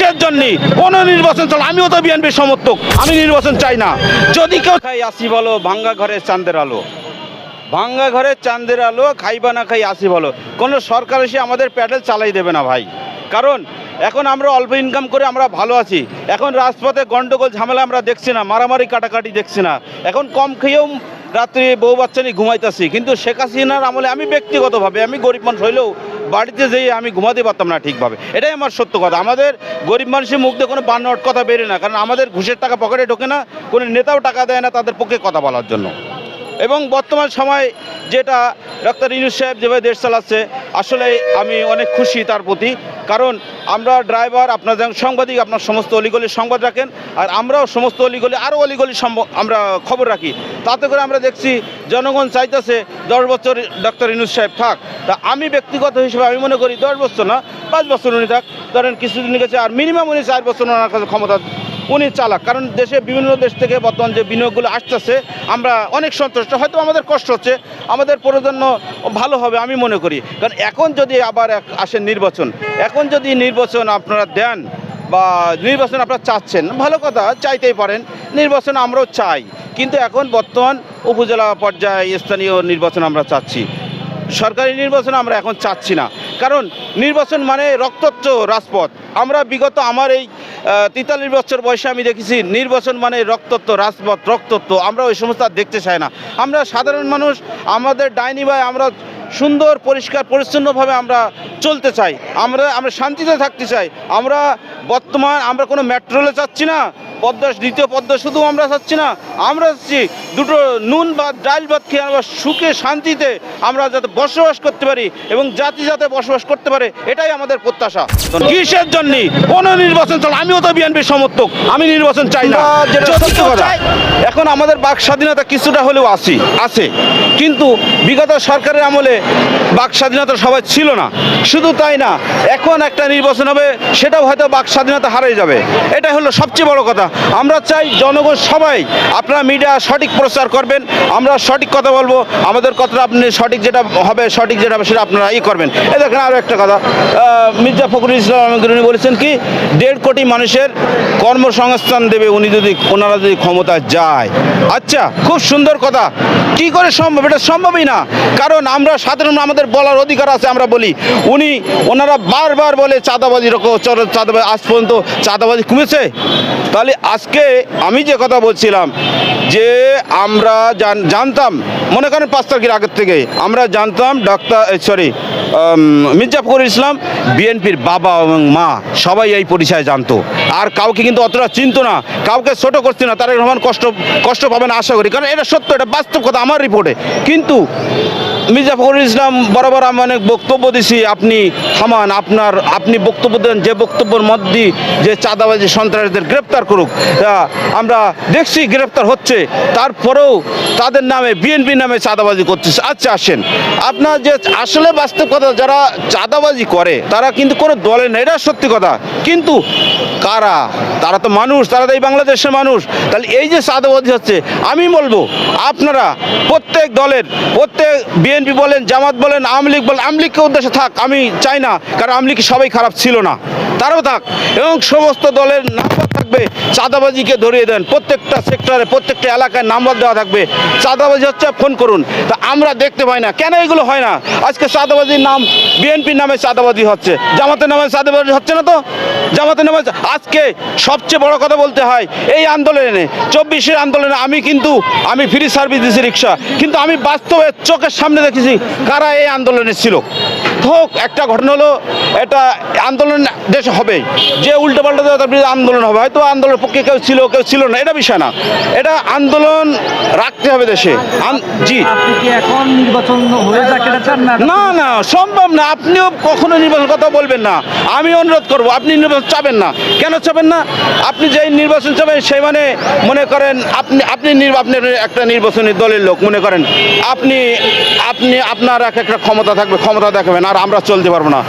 কিসের জন্য কোন নির্বাচন চল আমিও তো বিএনপির সমর্থক, আমি নির্বাচন চাই না। যদি কেউ খাই আসি বলো, ভাঙ্গা ঘরে চাঁদের আলো। ভাঙ্গা ঘরে চাঁদের আলো, খাইবা না খাই আসি বলো। কোনো সরকার এসে আমাদের প্যাডেল চালাই দেবে না ভাই। কারণ এখন আমরা অল্প ইনকাম করে আমরা ভালো আছি। এখন রাজপথে গন্ডগোল, ঝামেলা আমরা দেখছি না, মারামারি, কাটাকাটি দেখছি না। এখন কম খেয়েও রাত্রি বউ বাচ্চা নিয়ে ঘুমাইতেছি। কিন্তু শেখ হাসিনার আমলে আমি ব্যক্তিগতভাবে, আমি গরিব মানুষ হইলেও বাড়িতে যেয়ে আমি ঘুমাতে পারতাম না ঠিকভাবে। এটাই আমার সত্য কথা। আমাদের গরিব মানুষের মুখ দিয়ে কোনো বান্নট কথা বেরে না। কারণ আমাদের ঘুষের টাকা পকেটে ঢোকে না, কোনো নেতাও টাকা দেয় না তাদের পক্ষে কথা বলার জন্য। এবং বর্তমান সময় যেটা ডক্টর ইনুস সাহেব যেভাবে দেশ চালাচ্ছে, আসলে আমি অনেক খুশি তার প্রতি। কারণ আমরা ড্রাইভার, আপনার যেমন সাংবাদিক, আপনার সমস্ত অলিগলির সংবাদ রাখেন, আর আমরাও সমস্ত অলিগলি, আরও অলিগলির সম্ভ- আমরা খবর রাখি। তাতে করে আমরা দেখছি জনগণ চাইতেছে দশ বছর ডক্টর ইনুস সাহেব থাক। তা আমি ব্যক্তিগত হিসেবে আমি মনে করি দশ বছর না, পাঁচ বছর উনি থাক। ধরেন কিছুদিন গেছে, আর মিনিমাম উনি চার বছর ওনার কাছে ক্ষমতা উনি চালাক। কারণ দেশে বিভিন্ন দেশ থেকে বর্তমান যে বিনিয়োগগুলো আসতেছে, আমরা অনেক সন্তুষ্ট। হয়তো আমাদের কষ্ট হচ্ছে, আমাদের প্রজন্ম ভালো হবে আমি মনে করি। কারণ এখন যদি আবার এক- আসে নির্বাচন, এখন যদি নির্বাচন আপনারা দেন বা নির্বাচন আপনারা চাচ্ছেন, ভালো কথা, চাইতেই পারেন, নির্বাচন আমরাও চাই। কিন্তু এখন বর্তমান উপজেলা পর্যায়ে স্থানীয় নির্বাচন আমরা চাচ্ছি। সরকারি নির্বাচন আমরা এখন চাচ্ছি না। কারণ নির্বাচন মানে রক্তচ্চ রাজপথ। আমরা বিগত আমার এই তেতাল্লিশ বছর বয়সে আমি দেখেছি, নির্বাচন মানে রক্তত্ব, রাজপথ, রক্তত্ব। আমরা ওই সমস্ত দেখতে চাই না। আমরা সাধারণ মানুষ, আমাদের ডাইনি ভাই, আমরা সুন্দর, পরিষ্কার, পরিচ্ছন্নভাবে আমরা চলতে চাই। আমরা আমরা শান্তিতে থাকতে চাই। আমরা বর্তমান আমরা কোনো মেট্রোলে চাচ্ছি না। পদ্মা দ্বিতীয় পদ্মা শুধু আমরা চাচ্ছি না আমরা চাচ্ছি দুটো নুন বা ডাল ভাত খেয়ে আমরা সুখে শান্তিতে আমরা যাতে বসবাস করতে পারি এবং জাতি যাতে বসবাস করতে পারে এটাই আমাদের প্রত্যাশা। কিসের জন্য? কোন নির্বাচন চল আমিও তো বিএনপির সমর্থক আমি নির্বাচন চাই না। এখন আমাদের বাক স্বাধীনতা কিছুটা হলেও আসি আছে। কিন্তু বিগত সরকারের আমলে বাক স্বাধীনতা সবাই ছিল না। শুধু তাই না এখন একটা নির্বাচন হবে সেটাও হয়তো বাক স্বাধীনতা হারিয়ে যাবে। এটাই হলো সবচেয়ে বড় কথা। আমরা চাই জনগণ সবাই আপনারা মিডিয়া সঠিক প্রচার করবেন। আমরা সঠিক কথা বলব। আমাদের কথাটা আপনি সঠিক যেটা হবে, সঠিক যেটা হবে সেটা আপনারা ই করবেন। এ দেখেন আরও একটা কথা। মির্জা ফখরুল ইসলাম উনি বলেছেন কি, দেড় কোটি মানুষের কর্মসংস্থান দেবে উনি যদি, ওনারা যদি ক্ষমতায় যায়। আচ্ছা খুব সুন্দর কথা। কি করে সম্ভব? এটা সম্ভবই না। কারণ আমরা সাধারণ আমাদের বলার অধিকার আছে, আমরা বলি। উনি, ওনারা বারবার বলে চাঁদাবাজি রকম চাঁদাবাজি আজ পর্যন্ত চাঁদাবাজি কমেছে। তাহলে আজকে আমি যে কথা বলছিলাম, যে আমরা জান- জানতাম, মনে করেন পাঁচ তারিখের আগের থেকে, আমরা জানতাম ডাক্তার সরি মির্জা ফখরুল ইসলাম বিএনপির বাবা এবং মা, সবাই এই পরিচয় জানতো। আর কাউকে কিন্তু অতটা চিনতো না, কাউকে ছোট করছে না, তারেক রহমান কষ্ট কষ্ট পাবেন আশা করি। কারণ এটা সত্য, এটা বাস্তব কথা আমার রিপোর্টে কিন্তু মির্জা ফখরুল ইসলাম, বরাবর আমি অনেক বক্তব্য দিছি। আপনি, থামান, আপনার, আপনি বক্তব্য দেন, যে বক্তব্যের মধ্যে যে চাঁদাবাজি সন্ত্রাসীদের গ্রেপ্তার করুক আমরা দেখছি গ্রেপ্তার হচ্ছে। তারপরেও তাদের নামে বিএনপি নামে চাঁদাবাজি করতেছে। আচ্ছা আসেন। আপনার যে আসলে বাস্তব কথা, যারা চাঁদাবাজি করে, তারা কিন্তু কোনো দলে নেই, এটা সত্যি কথা। কিন্তু কারা? তারা তো মানুষ, তারা তো এই বাংলাদেশের মানুষ। তাহলে এই যে চাঁদাবাজি হচ্ছে, আমি বলব, আপনারা প্রত্যেক দলের, প্রত্যেক বিএনপি বলেন, জামাত বলেন, আওয়ামী লীগ বলেন, আওয়ামী লীগকে উদ্দেশ্যে থাক, আমি চাই না, কারণ আওয়ামী লীগ সবাই খারাপ ছিল না। তারও থাক। এবং সমস্ত দলের নাম্বার থাকবে, চাঁদাবাজিকে ধরিয়ে দেন। প্রত্যেকটা সেক্টরে, প্রত্যেকটা এলাকায় নাম্বার দেওয়া থাকবে। চাঁদাবাজি হচ্ছে, ফোন করুন। তা আমরা দেখতে পাই না। কেন এগুলো হয় না? আজকে চাঁদাবাজির নাম, বিএনপির নামে চাঁদাবাজি হচ্ছে। জামাতের নামে চাঁদাবাজি হচ্ছে না তো? জামাতের নামে আজকে সবচেয়ে বড় কথা বলতে হয়, এই আন্দোলনে, চব্বিশের আন্দোলনে আমি কিন্তু, আমি ফ্রি সার্ভিস দিয়েছি রিক্সা। কিন্তু আমি বাস্তবে চোখের সামনে দেখেছি কারা এই আন্দোলনে ছিল। হোক, একটা ঘটনা হলো, এটা আন্দোলন দেশে হবে যে উল্টো পাল্টা দেওয়া তার বিরুদ্ধে আন্দোলন হবে। হয়তো আন্দোলনের পক্ষে কেউ ছিল কেউ ছিল না এটা বিষয় না। এটা আন্দোলন রাখতে হবে দেশে। জি। না? না সম্ভব না। আপনিও কখনো নির্বাচন কথা বলবেন না। আমি অনুরোধ করব আপনি নির্বাচন চাবেন না। কেন চাবেন না? আপনি যেই নির্বাচন চাবেন সেই মানে মনে করেন আপনি আপনি আপনি একটা নির্বাচনী দলের লোক মনে করেন। আপনি আপনি আপনার এক একটা ক্ষমতা থাকবে ক্ষমতা দেখাবেন আর আমরা চলতে পারব না।